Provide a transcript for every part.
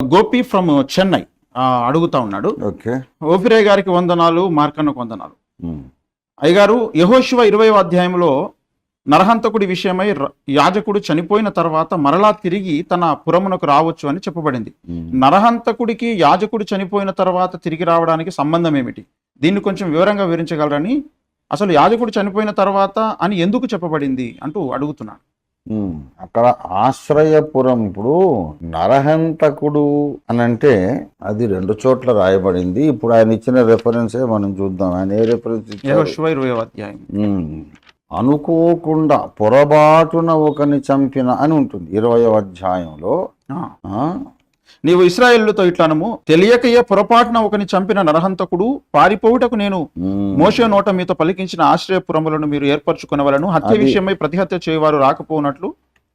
Gopi from Chennai ఆ, అడుగుతా ఉన్నాడు ఓఫిరే గారికి వందనాలు మార్కన్నకు వందనాలు. అయ్యగారు యహోశివ ఇరవై అధ్యాయంలో నరహంతకుడి విషయమై యాజకుడు చనిపోయిన తర్వాత మరలా తిరిగి తన పురమునకు రావచ్చు అని చెప్పబడింది. నరహంతకుడికి యాజకుడు చనిపోయిన తర్వాత తిరిగి రావడానికి సంబంధం ఏమిటి దీన్ని కొంచెం వివరంగా వివరించగలరని అసలు యాజకుడు చనిపోయిన తర్వాత అని ఎందుకు చెప్పబడింది అంటూ అడుగుతున్నాడు. అక్కడ ఆశ్రయపురం. ఇప్పుడు నరహంతకుడు అని అంటే అది రెండు చోట్ల రాయబడింది. ఇప్పుడు ఆయన ఇచ్చిన రెఫరెన్సే మనం చూద్దాం. ఆయన ఏ రెఫరెన్స్. అనుకోకుండా పొరపాటున ఒకని చంపిన అని ఉంటుంది ఇరవయో అధ్యాయంలో. నీవు ఇస్రాయేళ్ళతో ఇట్లనము తెలియకయే పొరపాటున ఒకని చంపిన నరహంతకుడు పారిపోవుటకు నేను. మోషే నోట మీతో పలికించిన ఆశ్రయపురములను మీరు ఏర్పరచుకునవలను హత్య విషయమై ప్రతిహత్య చేయవారు రాకపోనట్లు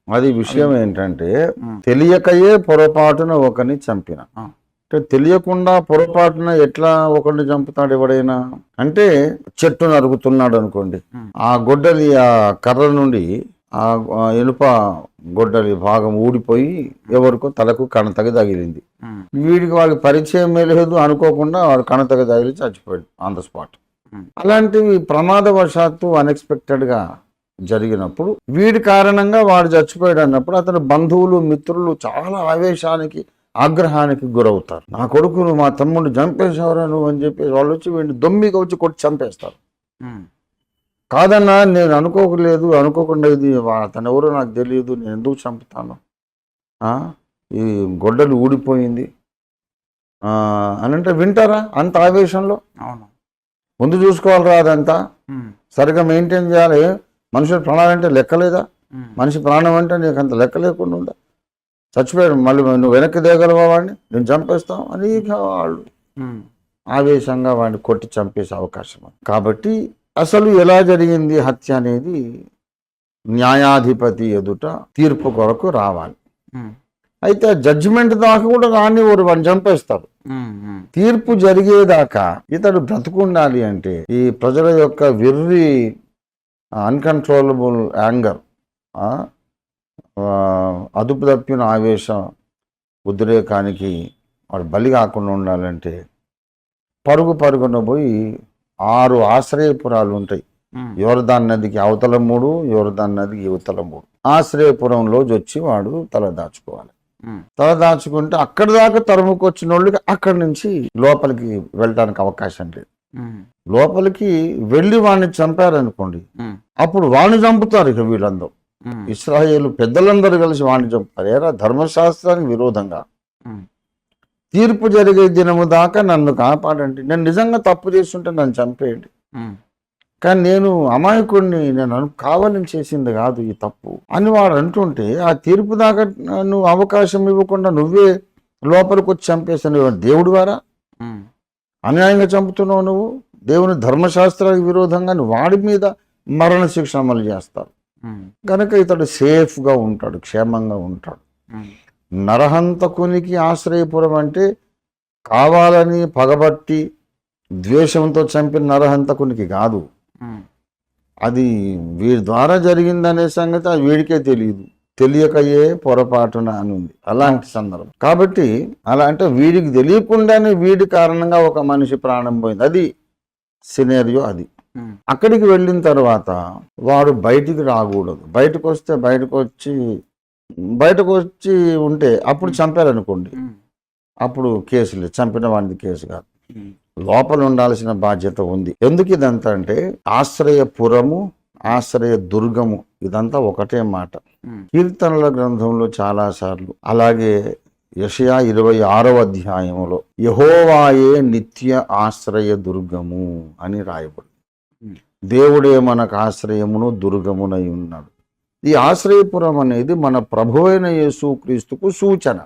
అది విషయం ఏంటంటే. తెలియకయే పొరపాటున ఒకని చంపిన. అంటే తెలియకుండా పొరపాటున ఎట్లా ఒకరిని చంపుతాడు ఎవడైనా అంటే చెట్టు నరుకుతున్నాడు అనుకోండి. ఆ గొడ్డలి ఆ కర్ర నుండి ఆ ఆ ఇనుప గొడ్డలి భాగం ఊడిపోయి ఎవరికో తలకు కణతగ తగిలింది. వీడికి వాళ్ళకి పరిచయం లేదు అనుకోకుండా వాడు కణతగ తగిలి చచ్చిపోయాడు ఆన్ ద స్పాట్. అలాంటివి ప్రమాదవశాత్తు అన్ఎక్స్పెక్టెడ్గా జరిగినప్పుడు వీడి కారణంగా వాడు చచ్చిపోయాడు అన్నప్పుడు అతని బంధువులు మిత్రులు చాలా ఆవేశానికి ఆగ్రహానికి గురవుతారు. నా కొడుకును మా తమ్ముడు చంపేశావురా నువ్వు అని చెప్పి వాళ్ళు వచ్చి వీడిని దొమ్మిగా వచ్చి కొట్టి చంపేస్తారు. కాదన్నా నేను అనుకోకలేదు అనుకోకుండా ఇది అతను ఎవరో నాకు తెలియదు. నేను ఎందుకు చంపుతాను? ఈ గొడ్డలు ఊడిపోయింది. అని అంటే వింటారా అంత ఆవేశంలో? అవును. ముందు చూసుకోవాలిరా అదంతా. ఉమ్. సరిగ్గా మెయింటైన్ చేయాలి. మనుషుల ప్రాణాలంటే లెక్కలేదా? ఉమ్. మనిషి ప్రాణం అంటే నీకు అంత లెక్క లేకుండా ఉందా? చచ్చిపోయాడు. మళ్ళీ నువ్వు వెనక్కి దిగలవా వాడిని? నేను చంపేస్తాం అని వాళ్ళు. ఆవేశంగా వాడిని కొట్టి చంపేసే అవకాశం కాబట్టి అసలు ఎలా జరిగింది హత్య అనేది న్యాయాధిపతి ఎదుట తీర్పు కొరకు రావాలి. అయితే జడ్జిమెంట్ దాకా కూడా రానివ్వరు వాడిని చంపేస్తారు ఉమ్. ఉమ్. తీర్పు జరిగేదాకా ఇతడు బ్రతుకుండాలి అంటే ఈ ప్రజల యొక్క వెర్రి అన్కంట్రోలబుల్ యాంగర్ అదుపు తప్పిన ఆవేశం ఉద్రేకానికి వాడు బలి కాకుండా ఉండాలంటే పరుగు పరుగున పోయి ఆరు ఆశ్రయపురాలు ఉంటాయి ఉమ్. యోర్దాన్ నదికి అవతల మూడు యోర్దాన్ నదికి యువతల మూడు ఆశ్రయపురంలో వచ్చి వాడు తల దాచుకోవాలి. తల దాచుకుంటే అక్కడి దాకా తరుముకొచ్చిన వాళ్ళకి అక్కడి నుంచి లోపలికి వెళ్ళడానికి అవకాశం లేదు. లోపలికి వెళ్ళి వాడిని చంపారనుకోండి. అప్పుడు వాడిని చంపుతారు ఇక వీళ్ళందరూ. ఇస్రాయేల్ పెద్దలందరూ కలిసి వాడిని చంపుతారు ఏరా ధర్మశాస్త్రానికి విరోధంగా. తీర్పు జరిగే దినము దాకా నన్ను కాపాడండి నేను నిజంగా తప్పు చేస్తుంటే నన్ను చంపేయండి. కానీ నేను అమాయకుడిని నేను కావాలని చేసింది కాదు ఈ తప్పు అని వాడు అంటుంటే ఆ తీర్పు దాకా నువ్వు అవకాశం ఇవ్వకుండా నువ్వే లోపలికి వచ్చి చంపేసాను దేవుడు వారా. అన్యాయంగా చంపుతున్నావు నువ్వు దేవుని ధర్మశాస్త్రానికి విరోధంగా వాడి మీద మరణ శిక్ష అమలు చేస్తావు ఉమ్. కనుక ఇతడు సేఫ్గా ఉంటాడు క్షేమంగా ఉంటాడు. నరహంతకునికి ఆశ్రయపురం అంటే కావాలని పగబట్టి ద్వేషంతో చంపిన నరహంతకునికి కాదు. అది వీడి ద్వారా జరిగిందనే సంగతి అది వీడికే తెలియదు. తెలియకయే పొరపాటున అని ఉంది అలాంటి సందర్భం. కాబట్టి అలా అంటే వీడికి తెలియకుండానే వీడి కారణంగా ఒక మనిషి ప్రాణం పోయింది. అది సినేరియో అది. అక్కడికి వెళ్ళిన తర్వాత వాడు బయటికి రాకూడదు. బయటకు వస్తే బయటకు వచ్చి బయటకు వచ్చి ఉంటే అప్పుడు చంపారనుకోండి. అప్పుడు కేసు లేదు చంపిన వాడిది కేసు కాదు. లోపల ఉండాల్సిన బాధ్యత ఉంది ఎందుకు ఇదంతా అంటే ఆశ్రయపురము ఆశ్రయ దుర్గము ఇదంతా ఒకటే మాట. కీర్తనల గ్రంథంలో చాలా సార్లు అలాగే యషయా ఇరవై ఆరవ అధ్యాయములో యహోవాయే నిత్య ఆశ్రయ దుర్గము అని రాయబడి. దేవుడే మనకు ఆశ్రయమును దుర్గమునై ఉన్నాడు ఈ ఆశ్రయపురం అనేది మన ప్రభు అయిన యేసుక్రీస్తుకు సూచన.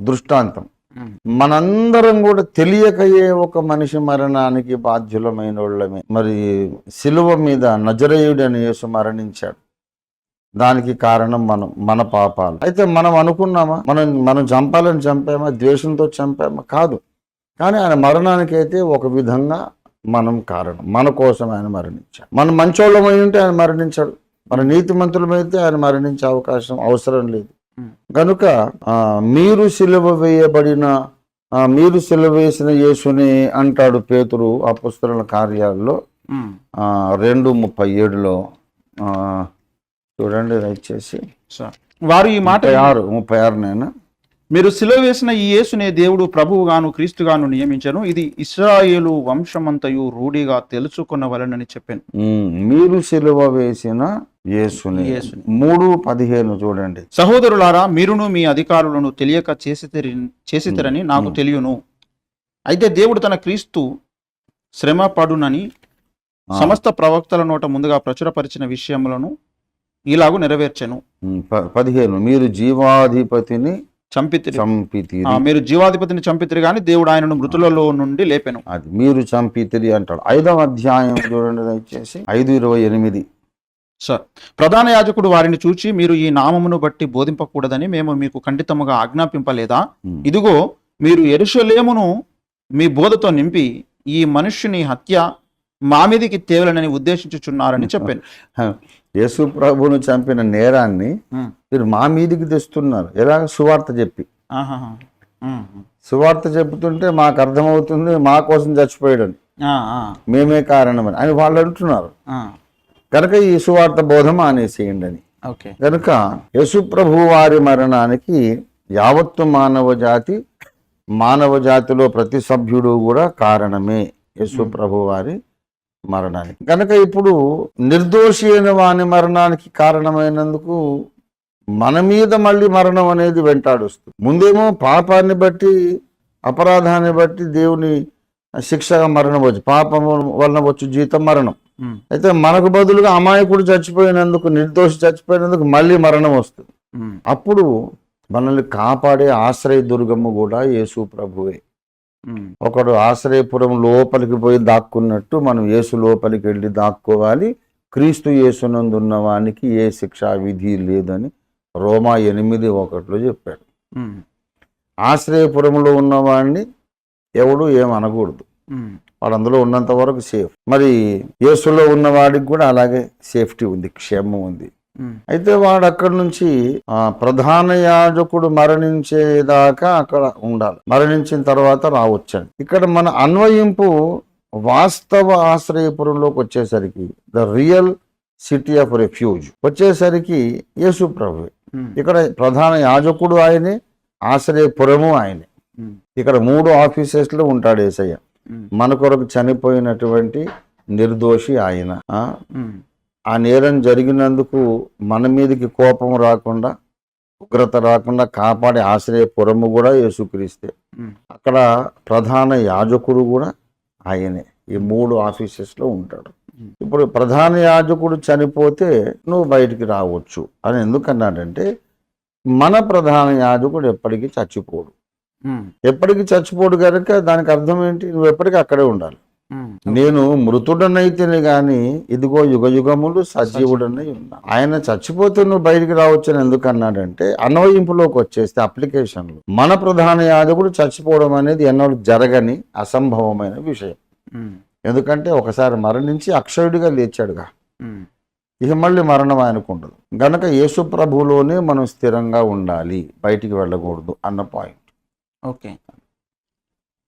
దృష్టాంతం. మనందరం కూడా తెలియకయే ఒక మనిషి మరణానికి బాధ్యులమైన వాళ్ళమే మరి సిలువ మీద నజరేయుడని యేసు మరణించాడు. దానికి కారణం మనం మన పాపాలు. అయితే మనం అనుకున్నామా? మనం మనం చంపాలని చంపామా? ద్వేషంతో చంపామా? కాదు. కానీ ఆయన మరణానికి అయితే ఒక విధంగా మనం కారణం. మన కోసం ఆయన మరణించాడు. మనం మంచోళ్ళమై ఉంటే ఆయన మరణించాడు. మన నీతిమంతులమైతే ఆయన మరణించే అవకాశం అవసరం లేదు. కనుక ఆ, మీరు సిలువ వేయబడిన ఆ, మీరు సిలువ వేసిన యేసుని అంటాడు పేతురు అపుస్తల కార్యాల్లో. ఉమ్. ఆ, రెండు ముప్పై ఏడులో ఆ, చూడండి దయచేసి. వారు ఈ మాట ఆరు ముప్పై ఆరు నేను. మీరు సిలువ వేసిన ఈ యేసునే దేవుడు ప్రభువుగాను క్రీస్తుగాను నియమించను. ఇది ఇస్రాయేలు వంశమంతయు రూఢిగా తెలుసుకున్నవలనని చెప్పాను. ఉమ్, మీరు సిలువ వేసిన యేసుని. మూడు పదిహేను చూడండి. సహోదరులారా మీరును మీ అధికారులను తెలియక చేసితిరి చేసితిరని నాకు తెలియను. అయితే దేవుడు తన క్రీస్తు శ్రమ పడునని. సమస్త ప్రవక్తల నోట ముందుగా ప్రచురపరిచిన విషయములను ఇలాగు నెరవేర్చెను. పదిహేను. మీరు జీవాధిపతిని చంపితిరి. చంపితిరి. ఆ, మీరు జీవాధిపతిని చంపితిరి గాని దేవుడు ఆయనను మృతులలో నుండి లేపెను. అది మీరు చంపితిరి అంటాడు. ఐదవ అధ్యాయం చూడండి దయచేసి. ఐదు ఇరవై ఎనిమిది. సార్ ప్రధాన యాజకుడు వారిని చూచి మీరు ఈ నామమును బట్టి బోధింపకూడదని మేము మీకు ఖండితముగా ఆజ్ఞాపింపలేదా ఉమ్. ఇదిగో మీరు ఎరుషలేమును మీ బోధతో నింపి ఈ మనుష్యుని హత్య మా మీదికి తేవలనని ఉద్దేశించుచున్నారని చెప్పాను యేసు ప్రభువును చంపిన నేరాన్ని ఉమ్. మీరు మా మీదికి తెస్తున్నారు ఎలా సువార్త చెప్పి. ఉమ్. సువార్త చెబుతుంటే మాకు అర్థమవుతుంది మా కోసం చచ్చిపోయాడని మేమే కారణమని అని వాళ్ళు అంటున్నారు. కనుక ఈ సువార్త బోధ మానేసేయండి అని ఓకే. కనుక యేసు ప్రభు వారి మరణానికి యావత్తు మానవ జాతి మానవ జాతిలో ప్రతి సభ్యుడు కూడా కారణమే యేసు ప్రభు వారి మరణానికి. కనుక ఇప్పుడు నిర్దోషి అయిన వాని మరణానికి కారణమైనందుకు మన మీద మళ్ళీ మరణం అనేది వెంటాడుస్తుంది ముందేమో పాపాన్ని బట్టి అపరాధాన్ని బట్టి దేవుని శిక్షగా మరణం వచ్చు పాపం వలన వచ్చు జీతం మరణం. అయితే మనకు బదులుగా అమాయకుడు చచ్చిపోయినందుకు నిర్దోషి చచ్చిపోయినందుకు మళ్ళీ మరణం వస్తుంది. అప్పుడు మనల్ని కాపాడే ఆశ్రయ దుర్గము కూడా యేసు ప్రభువే. ఒకడు ఆశ్రయపురం లోపలికి పోయి దాక్కున్నట్టు మనం యేసు లోపలికి వెళ్ళి దాక్కోవాలి క్రీస్తు యేసునందున్న వానికి ఏ శిక్షా విధి లేదని రోమా ఎనిమిది ఒకటిలో చెప్పాడు. ఆశ్రయపురంలో ఉన్నవాడిని ఎవడు ఏమనకూడదు. వాడు అందులో ఉన్నంత వరకు సేఫ్ మరి యేసులో ఉన్న వాడికి కూడా అలాగే సేఫ్టీ ఉంది క్షేమం ఉంది. అయితే వాడు అక్కడి నుంచి ఆ ప్రధాన యాజకుడు మరణించేదాకా అక్కడ ఉండాలి మరణించిన తర్వాత రావచ్చండి ఇక్కడ మన అన్వయింపు వాస్తవ ఆశ్రయపురంలోకి వచ్చేసరికి the real city of refuge వచ్చేసరికి యేసు ప్రభు. ఇక్కడ ప్రధాన యాజకుడు ఆయనే ఆశ్రయపురము ఆయనే. ఇక్కడ మూడు ఆఫీసెస్లో ఉంటాడు ఏసయ్య. మన కొరకు చనిపోయినటువంటి నిర్దోషి ఆయన. ఆ, నేరం జరిగినందుకు మన మీదకి కోపం రాకుండా ఉగ్రత రాకుండా కాపాడే ఆశ్రయపురము కూడా యేసుక్రీస్తే. అక్కడ ప్రధాన యాజకుడు కూడా ఆయనే. ఈ మూడు ఆఫీసెస్లో ఉంటాడు. ఇప్పుడు ప్రధాన యాజకుడు చనిపోతే నువ్వు బయటికి రావచ్చు. అని ఎందుకన్నాడంటే మన ప్రధాన యాజకుడు ఎప్పటికీ చచ్చిపోడు. ఎప్పటికీ చచ్చిపోడు కనుక దానికి అర్థం ఏంటి? నువ్వు ఎప్పటికీ అక్కడే ఉండాలి. ఉమ్. నేను మృతుడనైతేనే గాని ఇదిగో యుగ యుగములు సజీవుడనై ఉన్నా. ఆయన చచ్చిపోతే నువ్వు బయటికి రావచ్చు అని ఎందుకు అన్నాడంటే అన్వయింపులోకి వచ్చేస్తే అప్లికేషన్లు. మన ప్రధాన యాజకుడు చచ్చిపోవడం అనేది ఎన్నడూ జరగని అసంభవమైన విషయం. ఉమ్. ఎందుకంటే ఒకసారి మరణించి అక్షయుడిగా లేచాడుగా. ఇక మళ్ళీ మరణం ఆయనకు ఉండదు. గనక యేసు ప్రభువులోనే మనం స్థిరంగా ఉండాలి. బయటికి వెళ్ళకూడదు అన్న పాయింట్ Okay.